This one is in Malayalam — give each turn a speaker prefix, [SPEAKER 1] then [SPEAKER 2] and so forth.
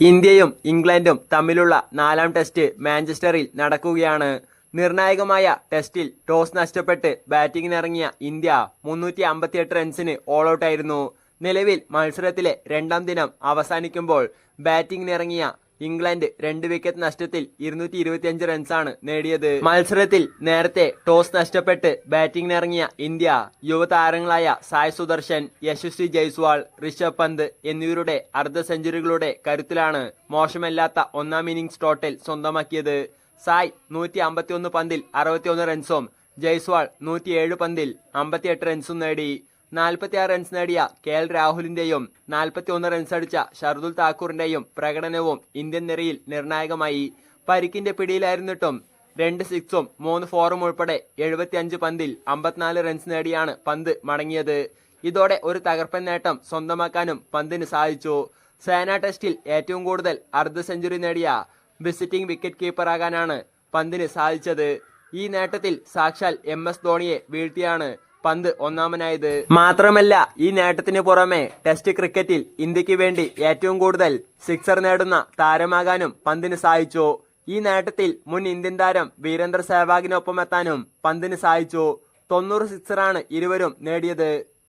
[SPEAKER 1] ഇന്ത്യയും ഇംഗ്ലണ്ടും തമ്മിലുള്ള നാലാം ടെസ്റ്റ് മാഞ്ചസ്റ്ററിൽ നടക്കുകയാണ്. നിർണായകമായ ടെസ്റ്റിൽ ടോസ് നഷ്ടപ്പെട്ട് ബാറ്റിംഗിനിറങ്ങിയ ഇന്ത്യ മുന്നൂറ്റി അമ്പത്തിയെട്ട് റൺസിന് ഓൾ ഔട്ടായിരുന്നു നിലവിൽ മത്സരത്തിലെ രണ്ടാം ദിനം അവസാനിക്കുമ്പോൾ ബാറ്റിംഗിനിറങ്ങിയ ഇംഗ്ലണ്ട് രണ്ട് വിക്കറ്റ് നഷ്ടത്തിൽ ഇരുന്നൂറ്റി ഇരുപത്തിയഞ്ച് റൺസാണ് നേടിയത്. മത്സരത്തിൽ നേരത്തെ ടോസ് നഷ്ടപ്പെട്ട് ബാറ്റിംഗിനിറങ്ങിയ ഇന്ത്യ യുവതാരങ്ങളായ സായ് സുദർശൻ യശസ്വി ജയ്സ്വാൾ ഋഷഭ് പന്ത് എന്നിവരുടെ അർദ്ധ സെഞ്ചുറികളുടെ കരുത്തിലാണ് മോശമല്ലാത്ത ഒന്നാം ഇന്നിംഗ്സ് ടോട്ടൽ സ്വന്തമാക്കിയത്. സായ് നൂറ്റി അമ്പത്തിയൊന്ന് പന്തിൽ അറുപത്തിയൊന്ന് റൺസും ജയ്സ്വാൾ നൂറ്റിയേഴ് പന്തിൽ അമ്പത്തിയെട്ട് റൺസും നേടി. നാൽപ്പത്തിയാറ് റൺസ് നേടിയ കെ എൽ രാഹുലിന്റെയും നാൽപ്പത്തിയൊന്ന് റൺസ് അടിച്ച ഷർദുൽ താക്കൂറിന്റെയും പ്രകടനവും ഇന്ത്യൻ നിരയിൽ നിർണായകമായി. പരിക്കിന്റെ പിടിയിലായിരുന്നിട്ടും രണ്ട് സിക്സും മൂന്ന് ഫോറും ഉൾപ്പെടെ എഴുപത്തിയഞ്ച് പന്തിൽ അമ്പത്തിനാല് റൺസ് നേടിയാണ് പന്ത് മടങ്ങിയത്. ഇതോടെ ഒരു തകർപ്പൻ നേട്ടം സ്വന്തമാക്കാനും പന്തിന് സാധിച്ചു. സേന ടെസ്റ്റിൽ ഏറ്റവും കൂടുതൽ അർദ്ധ സെഞ്ചുറി നേടിയ വിസിറ്റിംഗ് വിക്കറ്റ് കീപ്പറാകാനാണ് പന്തിന് സാധിച്ചത്. ഈ നേട്ടത്തിൽ സാക്ഷാൽ എം എസ് ധോണിയെ വീഴ്ത്തിയാണ് പന്ത് ഒന്നാമനായത്. മാത്രമല്ല ഈ നേട്ടത്തിന് പുറമെ ടെസ്റ്റ് ക്രിക്കറ്റിൽ ഇന്ത്യയ്ക്ക് വേണ്ടി ഏറ്റവും കൂടുതൽ സിക്സർ നേടുന്ന താരമാകാനും പന്തിന് സഹായിച്ചു ഈ നേട്ടത്തിൽ മുൻ ഇന്ത്യൻ താരം വീരേന്ദ്ര സെഹ്വാഗിനൊപ്പം എത്താനും പന്തിന് സാധിച്ചു. തൊണ്ണൂറ് സിക്സറാണ് ഇരുവരും നേടിയത്.